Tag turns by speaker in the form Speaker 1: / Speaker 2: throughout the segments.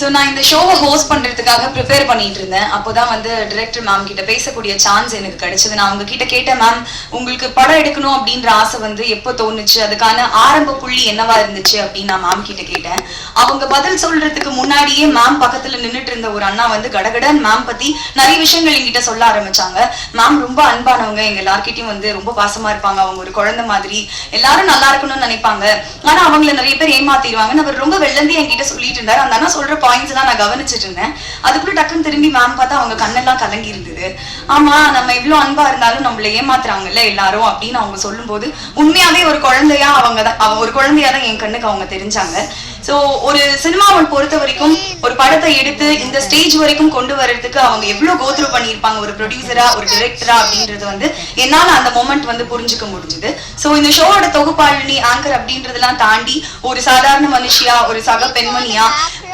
Speaker 1: So நான் இந்த ஷோவை ஹோஸ்ட் பண்றதுக்காக ப்ரிப்பேர் பண்ணிட்டு இருந்தேன். அப்போதான் வந்து டிரெக்டர் மேம் கிட்ட பேசக்கூடிய சான்ஸ் எனக்கு கிடைச்சது. நான் அவங்க கிட்ட கேட்டேன் மேம் உங்களுக்கு படம் எடுக்கணும் அப்படின்ற ஆசை வந்து எப்போ தோணுச்சு? அதுக்கான ஆரம்ப புள்ளி என்னவா இருந்துச்சு? அப்படின்னு நான் மேம் கிட்ட கேட்டேன். அவங்க பதில் சொல்றதுக்கு முன்னாடியே மேம் பக்கத்துல நின்னுட்டு இருந்த ஒரு அண்ணா வந்து கடகடன் மேம் பத்தி நிறைய விஷயங்கள் என்கிட்ட சொல்ல ஆரம்பிச்சாங்க. மேம் ரொம்ப அன்பானவங்க. எங்க எல்லார்கிட்டையும் வந்து ரொம்ப பாசமா இருப்பாங்க. அவங்க ஒரு குழந்தை மாதிரி. எல்லாரும் நல்லா இருக்கணும்னு நினைப்பாங்க. ஆனா அவங்கள நிறைய பேர் ஏமாத்திடுவாங்கன்னு அவர் ரொம்ப வெள்ளந்தி என்கிட்ட சொல்லிட்டு இருந்தாரு. அந்த அண்ணா சொல்ற பாயிண்ட்ஸ் எல்லாம் நான் கவனிச்சிட்டு இருந்தேன். அதுக்குள்ள டக்குன்னு திரும்பி மேம் பார்த்தா அவங்க கண்ணெல்லாம் கலங்கி இருந்தது. ஆமா நம்ம இவ்வளவு அன்பா இருந்தாலும் நம்மள ஏமாத்துறாங்கல்ல எல்லாரும் அப்படின்னு அவங்க சொல்லும்போது உண்மையாவே ஒரு குழந்தையா அவங்க தான் ஒரு குழந்தையா தான் என் கண்ணுக்கு அவங்க தெரிஞ்சாங்க. சோ ஒரு சினிமாவை பொறுத்த வரைக்கும் ஒரு படத்தை எடுத்து இந்த ஸ்டேஜ் வரைக்கும் கொண்டு வர்றதுக்கு அவங்க எவ்வளவு கோத்ரூ பண்ணியிருப்பாங்க? ஒரு ப்ரொடியூசரா ஒரு டிரெக்டரா அப்படின்றது வந்து என்னால அந்த மொமெண்ட் வந்து புரிஞ்சுக்க முடிஞ்சுது. சோ இந்த ஷோவோட தொகுப்பாளினி ஆங்கர் அப்படின்றதெல்லாம் தாண்டி ஒரு சாதாரண மனுஷியா ஒரு சக பெண்மணியா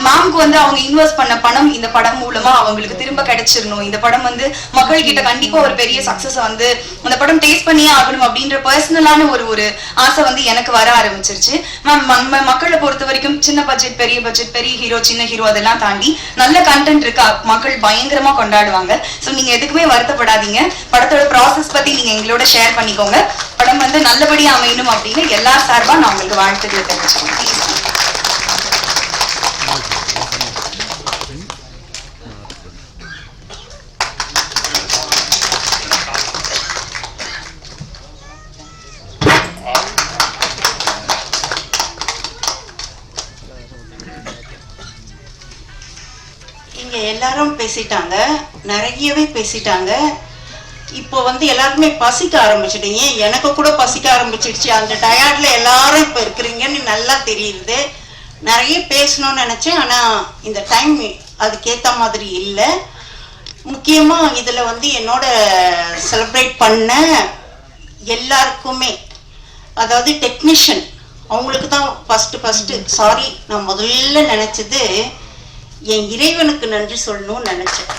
Speaker 1: மேம்க்கு வந்து அவங்க இன்வெஸ்ட் பண்ண பணம் இந்த படம் மூலமா அவங்களுக்கு திரும்ப கிடைச்சிடணும் இந்த படம் வந்து மக்கள் கிட்ட கண்டிப்பா ஒரு பெரிய சக்சஸ் வந்து அந்த படம் டேஸ்ட் பண்ணியே ஆகணும் அப்படின்ற பர்சனலான ஒரு ஒரு ஆசை வந்து எனக்கு வர ஆரம்பிச்சிருச்சு. மேம் மக்களை பொறுத்த வரைக்கும் சின்ன பட்ஜெட் பெரிய பட்ஜெட் பெரிய ஹீரோ சின்ன ஹீரோ அதெல்லாம் தாண்டி நல்ல கண்டென்ட் இருக்கா மக்கள் பயங்கரமா கொண்டாடுவாங்க. சோ நீங்க எதுக்குமே வருத்தப்படாதீங்க. படத்தோட ப்ராசஸ் பத்தி நீங்க எங்களோட ஷேர் பண்ணிக்கோங்க. படம் வந்து நல்லபடியா அமையணும் அப்படின்னு எல்லா சார்பா நான் உங்களுக்கு வாழ்த்துக்களை தெரிவிச்சுக்கோங்க
Speaker 2: பேசிட்டாங்க. நிறையவே பேசிட்டாங்க. இப்போ வந்து எல்லாருக்குமே பசிக்க ஆரம்பிச்சிட்டீங்க. எனக்கு கூட பசிக்க ஆரம்பிச்சிடுச்சு. அந்த டயர்டில் எல்லாரும் இப்போ இருக்கிறீங்கன்னு நல்லா தெரியுது. நிறைய பேசணும்னு நினச்சேன். ஆனால் இந்த டைம் அதுக்கேற்ற மாதிரி இல்லை. முக்கியமாக இதில் வந்து என்னோட செலிப்ரேட் பண்ண எல்லாருக்குமே அதாவது டெக்னீஷியன் அவங்களுக்கு தான் ஃபஸ்ட்டு ஃபஸ்ட்டு சாரி நான் முதல்ல நினச்சது என் இறைவனுக்கு நன்றி சொல்லணும்னு நினைச்சேன்.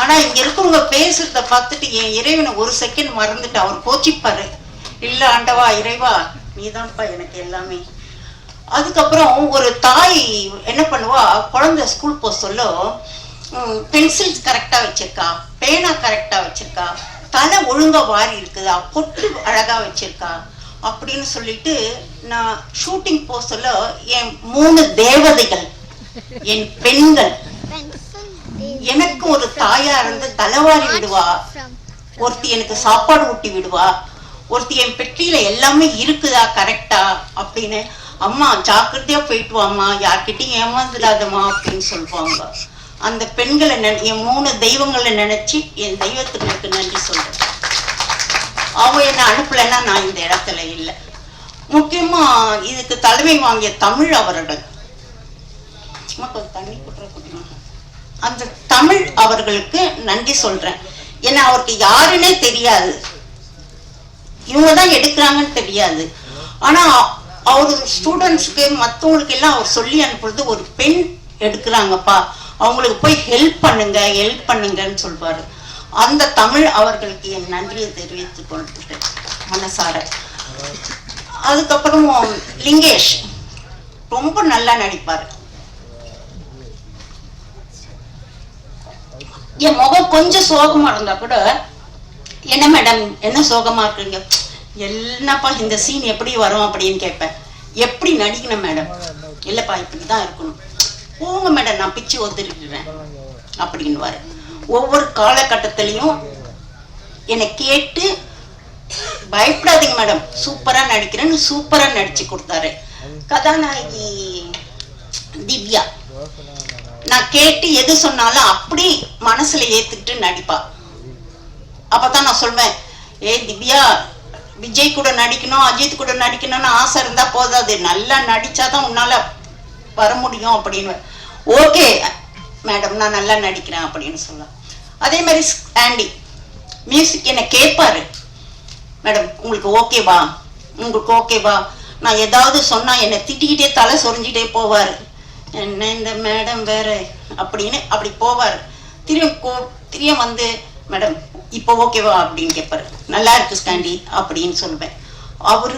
Speaker 2: ஆனா இங்க இருக்கவங்க பேசுறத பார்த்துட்டு என் இறைவனை ஒரு செகண்ட் மறந்துட்டு அவர் கோச்சிப்பாரு. இல்ல ஆண்டவா இறைவா நீதான்ப்பா எனக்கு எல்லாமே. அதுக்கப்புறம் ஒரு தாய் என்ன பண்ணுவா? குழந்தை ஸ்கூல் போக சொல்ல பென்சில்ஸ் கரெக்டா வச்சிருக்கா பேனா கரெக்டா வச்சிருக்கா தலை ஒழுங்கா வாரி இருக்குதா பொட்டு அழகா வச்சிருக்கா அப்படின்னு சொல்லிட்டு நான் ஷூட்டிங் போக சொல்ல என் மூணு தேவதைகள் என் பெண்கள். எனக்கு ஒரு தாயா இருந்து தலைவாரி விடுவா. ஒருத்தி எனக்கு சாப்பாடு ஊட்டி விடுவா. ஒருத்தி என் பெட்டியில எல்லாமே இருக்குதா கரெக்டா அப்படின்னு அம்மா ஜாக்கிரதையா போயிட்டு வாம்மா. யார்கிட்டயும் ஏமாந்துடாதம்மா அப்படின்னு சொல்லுவாங்க. அந்த பெண்களை என் மூணு தெய்வங்களை நினைச்சு என் தெய்வத்துக்கு நன்றி சொல்றேன். அவங்க என்ன அனுப்பலைன்னா நான் இந்த இடத்துல இல்லை. முக்கியமா இதுக்கு தலைமை வாங்கிய தமிழ் அவர்கள். சும்மா கொஞ்சம் தண்ணி குட்டுற குடிமா. அந்த தமிழ் அவர்களுக்கு நன்றி சொல்றேன். ஏன்னா அவருக்கு யாருன்னே தெரியாது. இவங்க தான் எடுக்கிறாங்கன்னு தெரியாது. ஆனா அவர் ஸ்டூடெண்ட்ஸ்க்கு மற்றவங்களுக்கு எல்லாம் அவர் சொல்லி அனுப்புறது ஒரு பெண் எடுக்கிறாங்கப்பா. அவங்களுக்கு போய் ஹெல்ப் பண்ணுங்க ஹெல்ப் பண்ணுங்கன்னு சொல்வாரு. அந்த தமிழ் அவர்களுக்கு என் நன்றியை தெரிவித்துக் கொள்கிறேன் மனசார. அதுக்கப்புறம் லிங்கேஷ் ரொம்ப நல்லா நடிப்பாரு. என் முகம் கொஞ்சம் சோகமா இருந்தா கூட என்ன மேடம் என்ன சோகமா இருக்குங்க என்னப்பா இந்த சீன் எப்படி வரும்? அப்படின்னு கேட்பேன். எப்படி நடிக்கணும் மேடம் இல்லப்பா இப்படிதான் இருக்கணும். போங்க மேடம் நான் பிச்சு ஒத்துருக்கிறேன் அப்படின்னுவாரு. ஒவ்வொரு காலகட்டத்திலையும் என்னை கேட்டு பயப்படாதீங்க மேடம் சூப்பரா நடிக்கிறேன்னு சூப்பரா நடிச்சு கொடுத்தாரு. கதாநாயகி திவ்யா. நான் கேட்டு எது சொன்னாலும் அப்படி மனசுல ஏத்துக்கிட்டு நடிப்பா. அப்பதான் நான் சொல்வேன் ஏ திவ்யா விஜய் கூட நடிக்கணும் அஜித் கூட நடிக்கணும்னு ஆசை இருந்தா போதாது. நல்லா நடிச்சாதான் உன்னால வர முடியும் அப்படின்னு ஓகே மேடம் நான் நல்லா நடிக்கிறேன் அப்படின்னு சொல்லலாம் அதே மாதிரி ஆண்டி மியூசிக் என்னை கேட்பாரு மேடம் உங்களுக்கு ஓகேவா உங்களுக்கு ஓகேவா நான் ஏதாவது சொன்னா என்னை திட்டிக்கிட்டே தலை சொரிஞ்சிட்டே போவாரு. என்ன இந்த மேடம் வேற அப்படின்னு அப்படி போவார். திரும்ப கோ திரும்ப வந்து மேடம் இப்போ ஓகேவா? அப்படின்னு கேட்பாரு நல்லா இருக்கு ஸ்டாண்டி அப்படின்னு சொல்லுவேன். அவரு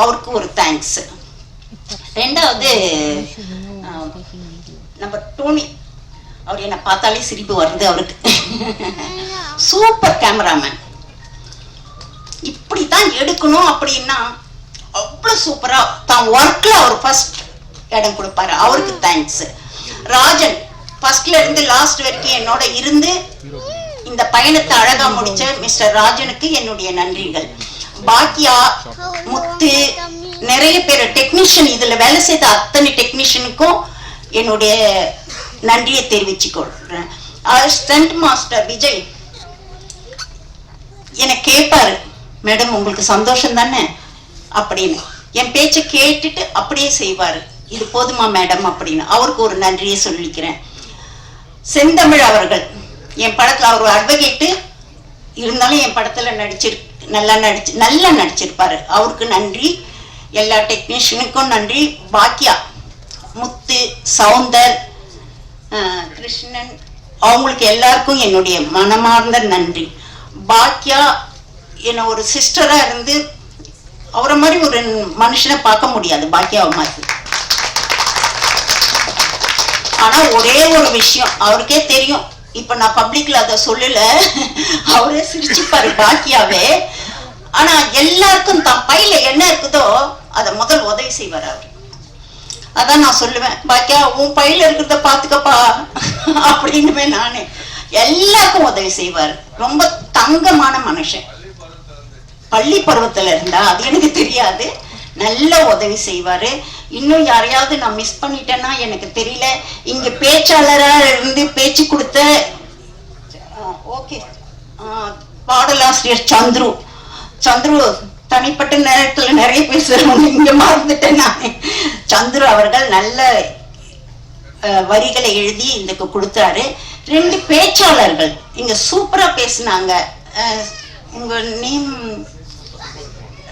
Speaker 2: அவருக்கு ஒரு தேங்க்ஸ் ரெண்டாவது நம்ம டோனி அவர் என்னை பார்த்தாலே சிரிப்பு வருது அவருக்கு. சூப்பர் கேமராமேன் இப்படி தான் எடுக்கணும் அப்படின்னா அவ்வளோ சூப்பராக தான் ஒர்க்கில் அவர் ஃபஸ்ட் இடம் கொடுப்பாரு. அவருக்கு தேங்க்ஸ் ராஜன் ஃபர்ஸ்ட்ல இருந்து லாஸ்ட் வரைக்கும் என்னோட இருந்து இந்த பயணத்தை அழகா முடிச்ச மிஸ்டர் ராஜனுக்கு என்னுடைய நன்றிகள். பாக்கியா முத்து நிறைய பேர் டெக்னீஷியன் இதுல வேலை செய்த அத்தனை டெக்னீஷியனுக்கும் என்னுடைய நன்றியை தெரிவிச்சுக்கொள்றேன். ஸ்டண்ட் மாஸ்டர் விஜய் என்னை கேட்பாரு மேடம் உங்களுக்கு சந்தோஷம் தானே? அப்படின்னு. என் பேச்சை கேட்டுட்டு அப்படியே செய்வாரு. இது போதுமா மேடம் அப்படின்னு அவருக்கு ஒரு நன்றியை சொல்லிக்கிறேன். செந்தமிழ் அவர்கள் என் படத்தில் அவர் அட்வொகேட்டு இருந்தாலும் என் படத்தில் நடிச்சிரு நல்லா நடிச்சு நல்லா நடிச்சிருப்பாரு. அவருக்கு நன்றி. எல்லா டெக்னீஷியனுக்கும் நன்றி. பாக்கியா முத்து சவுந்தர் கிருஷ்ணன் அவங்களுக்கு எல்லாருக்கும் என்னுடைய மனமார்ந்த நன்றி. பாக்கியா என்ன ஒரு சிஸ்டராக இருந்து அவரை மாதிரி ஒரு மனுஷனை பார்க்க முடியாது பாக்கியாவை மாதிரி. ஆனா ஒரே ஒரு விஷயம் அவருக்கே தெரியும். இப்ப நான் பப்ளிக்ல அதை சொல்லல. அவரே சிரிச்சுப்பாரு பாக்கியாவே. ஆனா எல்லாருக்கும் தான் பையில என்ன இருக்குதோ அதை முதல் உதவி செய்வார் அவர். அதான் நான் சொல்லுவேன். பாக்கியா உன் பையில இருக்கிறத பாத்துக்கப்பா. அப்படின்னுமே நானே எல்லாருக்கும் உதவி செய்வார். ரொம்ப தங்கமான மனுஷன். பள்ளி பருவத்துல இருந்தா அது எனக்கு தெரியாது. நல்ல உதவி செய்வார். இன்னும் யாரையாவது நான் மிஸ் பண்ணிட்டேன்னா எனக்கு தெரியல. இங்கே பேச்சாளராக இருந்து பேச்சு கொடுத்த ஓகே பாடலாசிரியர் சந்துரு. சந்துரு தனிப்பட்ட நேரத்தில் நிறைய பேசுகிறவங்க இங்கே மறந்துட்டேன் நான். சந்துரு அவர்கள் நல்ல வரிகளை எழுதி இதுக்கு கொடுத்தாரு. ரெண்டு பேச்சாளர்கள் இங்கே சூப்பராக பேசினாங்க. உங்கள் நேம்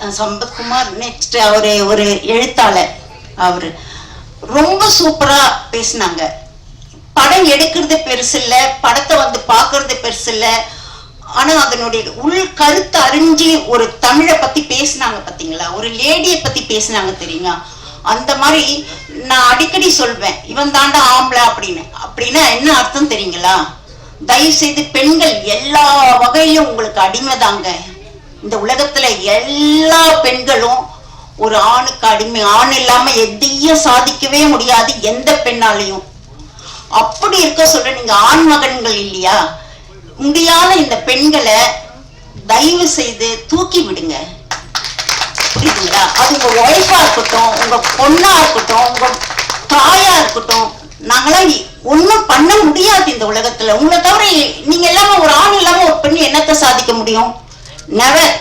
Speaker 2: சம்பத்குமார் நெக்ஸ்ட் அவரு ஒரு எழுத்தாளர் அவரு. ரொம்ப சூப்பரா பேசினாங்க. படம் எடுக்கிறது பெருசு இல்ல படத்தை வந்து பாக்குறது பெருசு இல்ல. ஆனா அதனுடைய உள் கருத்து அறிஞ்சு ஒரு தமிழை பத்தி பேசினாங்க பாத்தீங்களா? ஒரு லேடியை பத்தி பேசினாங்க தெரியுமா? அந்த மாதிரி நான் அடிக்கடி சொல்வேன் இவன் தாண்டா ஆம்பளை அப்படின்னு. அப்படின்னா என்ன அர்த்தம் தெரியுங்களா? தயவு செய்து பெண்கள் எல்லா வகையிலும் உங்களுக்கு அடிமைதாங்க. இந்த உலகத்துல எல்லா பெண்களும் ஒரு ஆணுக்கு அடிமை ஆண் இல்லாம எதையும் சாதிக்கவே முடியாது எந்த பெண்ணாலையும். அப்படி இருக்க சொல்ற நீங்க ஆண் மகன்கள் இல்லையா? முடியாத இந்த பெண்களை தயவு செய்து தூக்கி விடுங்க. புரியுதுங்களா? அது உங்க ஒய்ஃபா இருக்கட்டும் உங்க பொண்ணா இருக்கட்டும் உங்க தாயா இருக்கட்டும் நாங்களாம் ஒண்ணும் பண்ண முடியாது இந்த உலகத்துல. உங்களை தவிர நீங்க எல்லாமே ஒரு ஆண் இல்லாம ஒரு பெண் என்னத்தை சாதிக்க முடியும்? நெவர்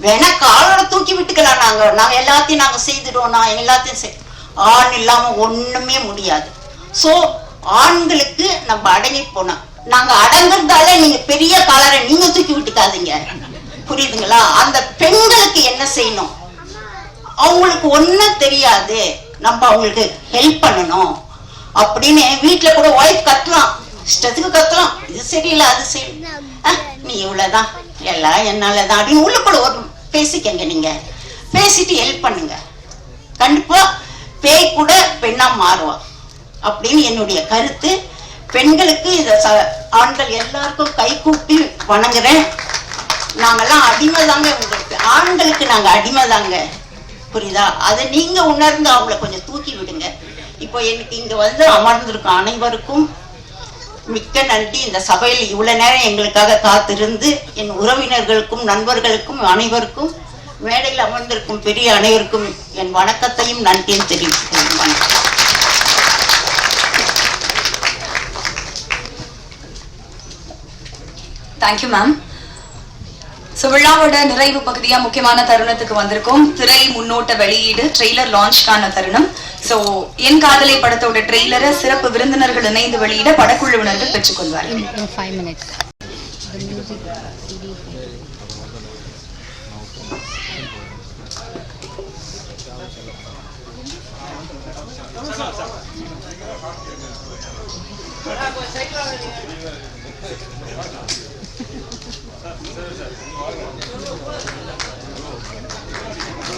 Speaker 2: வேணா காலோட தூக்கி விட்டுக்கலாம் நாங்க. நாங்க எல்லாத்தையும் நாங்க செய்துடுவோம். நான் எல்லாத்தையும் செய். ஆண் இல்லாம ஒண்ணுமே முடியாது. சோ ஆண்களுக்கு நம்ம அடங்கி போனோம் நாங்க அடங்குறதால நீங்க பெரிய காலரை நீங்க தூக்கி விட்டுக்காதீங்க. புரியுதுங்களா? அந்த பெண்களுக்கு என்ன செய்யணும்? அவங்களுக்கு ஒண்ணும் தெரியாது. நம்ம அவங்களுக்கு ஹெல்ப் பண்ணணும். அப்படின்னு வீட்டுல கூட ஒய்ஃப் கத்தலாம். இஷ்டத்துக்கு கத்தலாம். இது சரியில்லை அது சரி. நீ இவ்வளவுதான். எல்லாம் என்னாலதான் அப்படின்னு உள்ளுக்குள்ள ஒரு பேசிக்கங்க நீங்க. பேசிட்டு ஹெல்ப் பண்ணுங்க. கண்டிப்பா பேய் கூட பெண்ணா மாறுவா. அப்படின்னு என்னுடைய கருத்து. பெண்களுக்கு இத ச- ஆண்கள் எல்லாருக்கும் கை கூப்பி வணங்குறேன். நாங்கெல்லாம் அடிமை தாங்க உங்களுக்கு. ஆண்களுக்கு நாங்க அடிமை தாங்க. புரியுதா? அதை நீங்க உணர்ந்து அவங்கள கொஞ்சம் தூக்கி விடுங்க. இப்போ எனக்கு இங்க வந்து அமர்ந்திருக்கும் அனைவருக்கும் மிக்க நன்றி. இந்த சபையில் இவ்வளவு நேரம் எங்களுக்காக காத்திருந்து என் உறவினர்களுக்கும் நண்பர்களுக்கும் அனைவருக்கும் மேடையில் அமர்ந்திருக்கும் பெரிய அனைவருக்கும் என் வணக்கத்தையும் நன்றியும் தெரிவித்துக்கிறேன்
Speaker 1: தேங்க்யூ மேம் ஸோ விழாவோட நிறைவு பகுதியாக முக்கியமான தருணத்துக்கு வந்திருக்கோம். திரை முன்னோட்ட வெளியீடு ட்ரெய்லர் லான்ச்கான தருணம். சோ என் காதலை படத்தோட ட்ரெய்லரை சிறப்பு விருந்தினர்கள் இணைந்து வெளியிட படக்குழுவினர்கள் பெற்றுக்கொள்வார்கள்
Speaker 3: Thank you.